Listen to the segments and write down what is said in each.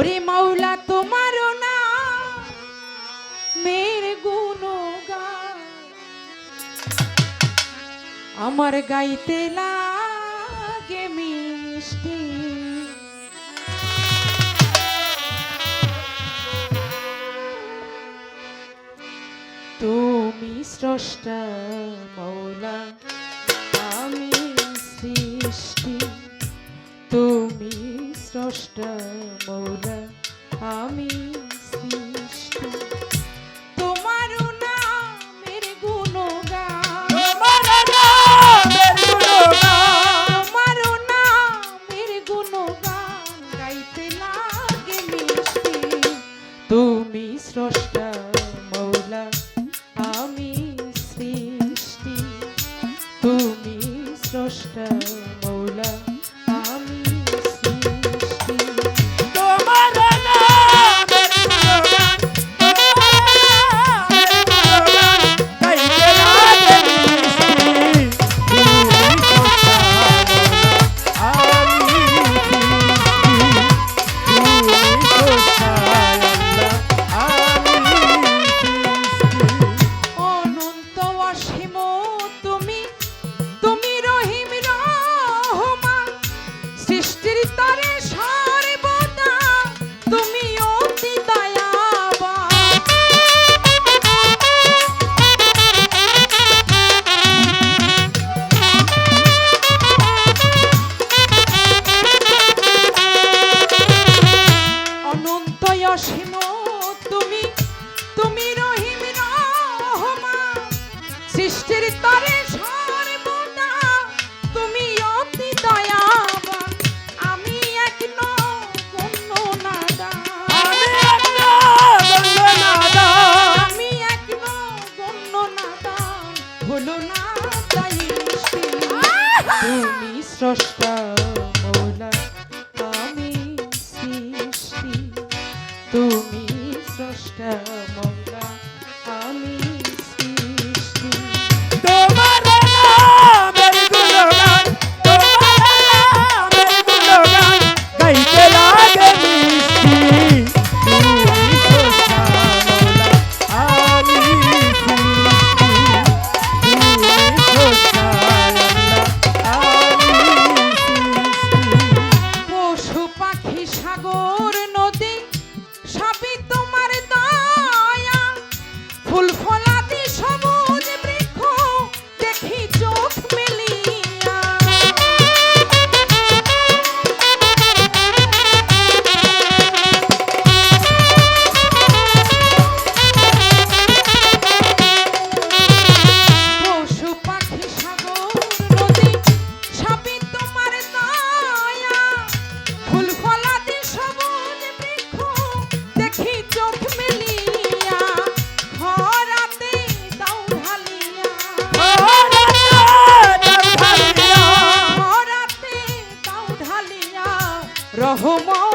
ওরে মাওলা তোমার না মের গুণ আমার গাইতে লাগে মিষ্টি। তুমি স্রষ্টা মৌলা আমি সৃষ্টি। তুমি স্রষ্টা মৌলা আমি সৃষ্টি। তোমার নামের গুণগান। তোমার নামের গুণগান। তোমার নামের গুণগান গাইতে লাগে রহমান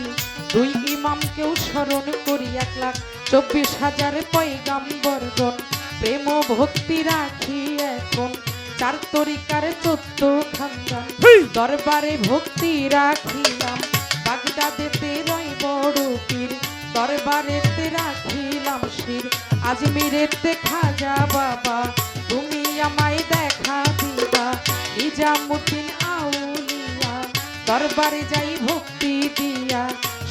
সেবী দুই ইমামকেও স্মরণ করি এক লাখ। চব্বিশ হাজার পয়গাম্বরগণ প্রেম ভক্তি রাখি এখন। চার তরিকার চোদ্দ খানদান। দরবারে ভক্তি রাখিলাম। বাগদাদেতে রয় বড় পীর। দরবারেতে রাখিলাম শির। আজমিরেতে খাজা বাবা। তুমি আমায় দেখা দিবা। নিজামুদ্দিন আউলিয়া। দরবারে যাই ভক্তি দিয়া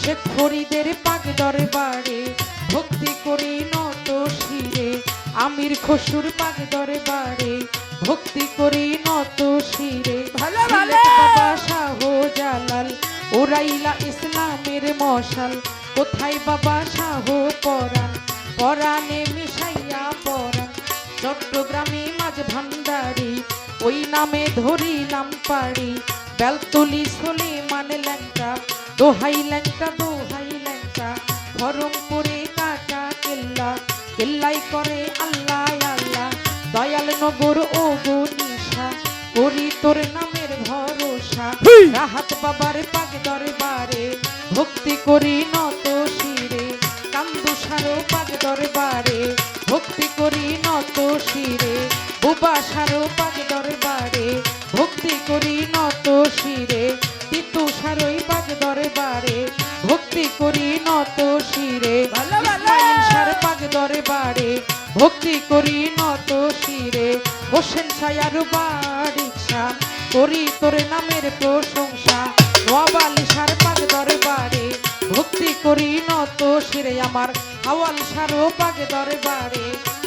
শেখ ফরিদের পাক দরবারে ভক্তি করি নত শিরে। আমির খসুর পাক দরবারে ভক্তি করি নত শিরে। ভালো, ভালো। বাবা শাহ জালাল ওরাইলা ইসলামের মশাল। কোথায় বাবা শাহ পরাণ? পরাণে মিশাইয়া পরাণ। চট্টগ্রামে মাঝ ভান্ডারি ওই নামে ধরিলাম পাড়ি। বেলতলি সলে মানে ল্যাংটা দোহাই ল্যাংটা দোহাই ল্যাংটা। হরমপুরে কাটা কেল্লা কেল্লাই করে আল্লাহ আল্লাহ। দয়াল নগর ও গো নিশা করি তোর নামের ভরসা! রাহাত বাবার পাগ দরবারে ভক্তি করি নত শিরে। কান্দু সারো পাগ দরবারে ভক্তি করি নত শিরে। বুবা সারো পাগ করি নত শিরে তিতু সারোই পাগ দরবারে ভক্তি করি নত শিরে সার পাগ দরবারে ভক্তি করি নত শিরে হোসেন সায়ার বাড়িছা করি তোর নামের প্রশংসা নোয়াবালি সার পাগ দরবারে ভক্তি করি নত শিরে আমার হাওয়াল সারও পাগ দরবারে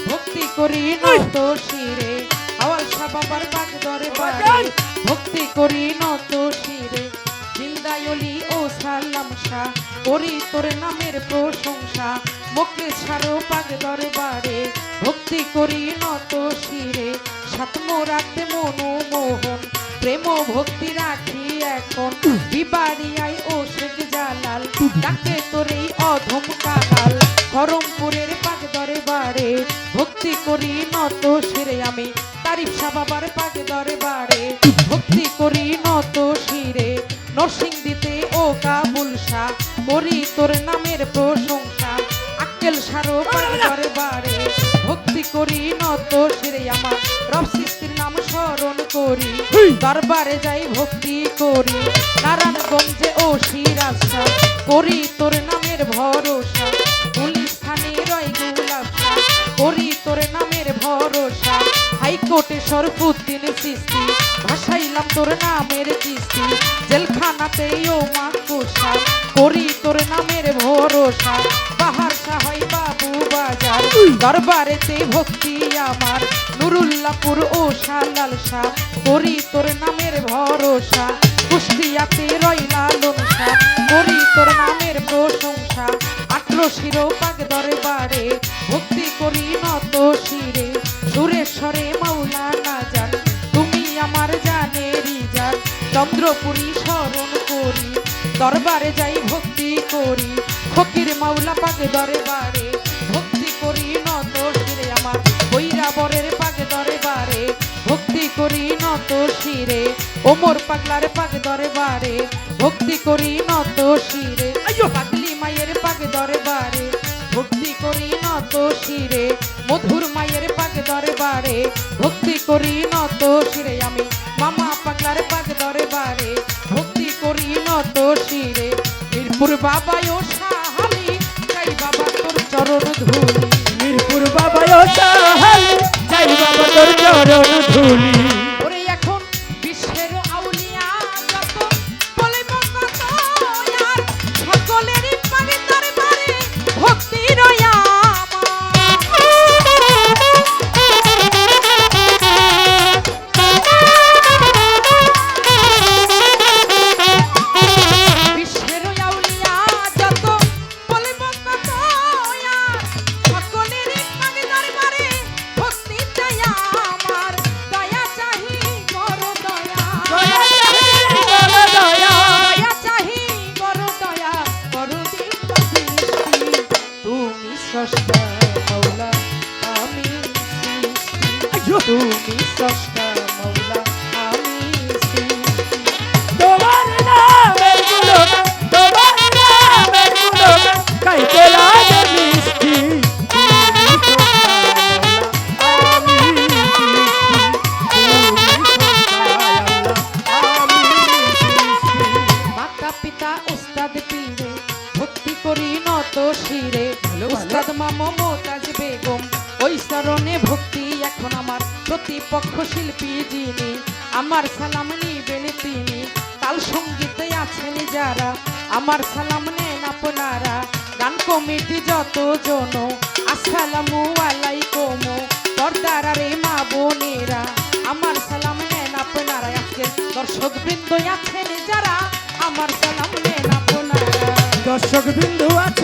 ভক্তি করি নত শিরে। হাওয়াল শাহ বাবার পাগ দরবারে ভক্তি করি নত শিরে। জিন্দায়লি ও সালাম শাহ। করি তোর নামের প্রশংসা। মুখে ছাড়ো পাগ দরবারে। ভক্তি করি নত শিরে। সাতমো রাখতে মনোমোহন। প্রেম ভক্তি রাখি এখন। বিবাড়িয়ায় ও শেখ জালাল। ডাকে তোর এই অধম কাঙাল খরমপুরের পাগ দরবারে। ভক্তি করি নত শিরে আমি। শাহ বাবার পাগ দরবারে ভক্তি করি নত শিরে নরসিংদীতে ও কাবুল শাহ করি তোর নামের প্রশংসা আক্কেল সারো পাগ দরবারে ভক্তি করি নত শিরে আমার রব সৃষ্টির নাম স্মরণ করি দরবারে যাই ভক্তি করি নারায়ণগঞ্জে ও শিরাজা করি তোর নামের ভরসা হাইকোর্টে সরফুদ্দিন সৃষ্টি, ভাসাইলাম তোর নামের কিস্তি। জেলখানাতে ও মাকুসা করি তোর নামের ভরসা। বাহার সাহাই বাবু বাজার, দরবারেতে ভক্তি আমার। নুরুল্লাপুর ও শালাল শাহ করি তোর নামের ভরসা। কুষ্টিয়াতে রইলা লোনসা করি তোর নামের চন্দ্রপুরী স্মরণ করি দরবারে যাই ভক্তি করি ফকির মাওলা পাকে দরবারে ভক্তি করি নত শিরে আমার বৈরাবরের পাকে দরবারে ভক্তি করি নত শিরে ওমর পাগলার পাক দরবারে ভক্তি করি নত শিরে! পাগলি মায়ের পাক দরবারে ভক্তি করি নত শিরে মধুর মায়ের পাক দরবারে ভক্তি করি নত শিরে আমি মামা পাগলার পাক দরবারে ভক্তি করি নত শিরে। মিরপুর বাবা ও সাহালি চাই বাবা তোর চরণ ধুলি। মিরপুর বাবা ও সাহালি, যাই বাবা তোর চরণ ধুলি। স্রষ্টা মৌলা আমি তুমি স্রষ্টা মমতাজ বেগম, ওই চরণে ভক্তি এখন আমার। প্রতিপক্ষ শিল্পী যিনি, আমার সালাম নিবেন তিনি। তাল সঙ্গীতে আছেন যারা, আমার সালাম নেন আপনারা। গান কমিটি যত জন আসসালামু আলাইকুম। পর্দার রে মা বোনেরা, আমার সালাম নেন আপনারা। আজকে দর্শক বৃন্দ আছেন যারা, আমার সালাম নেন আপনারা। দর্শক বিন্দু আছে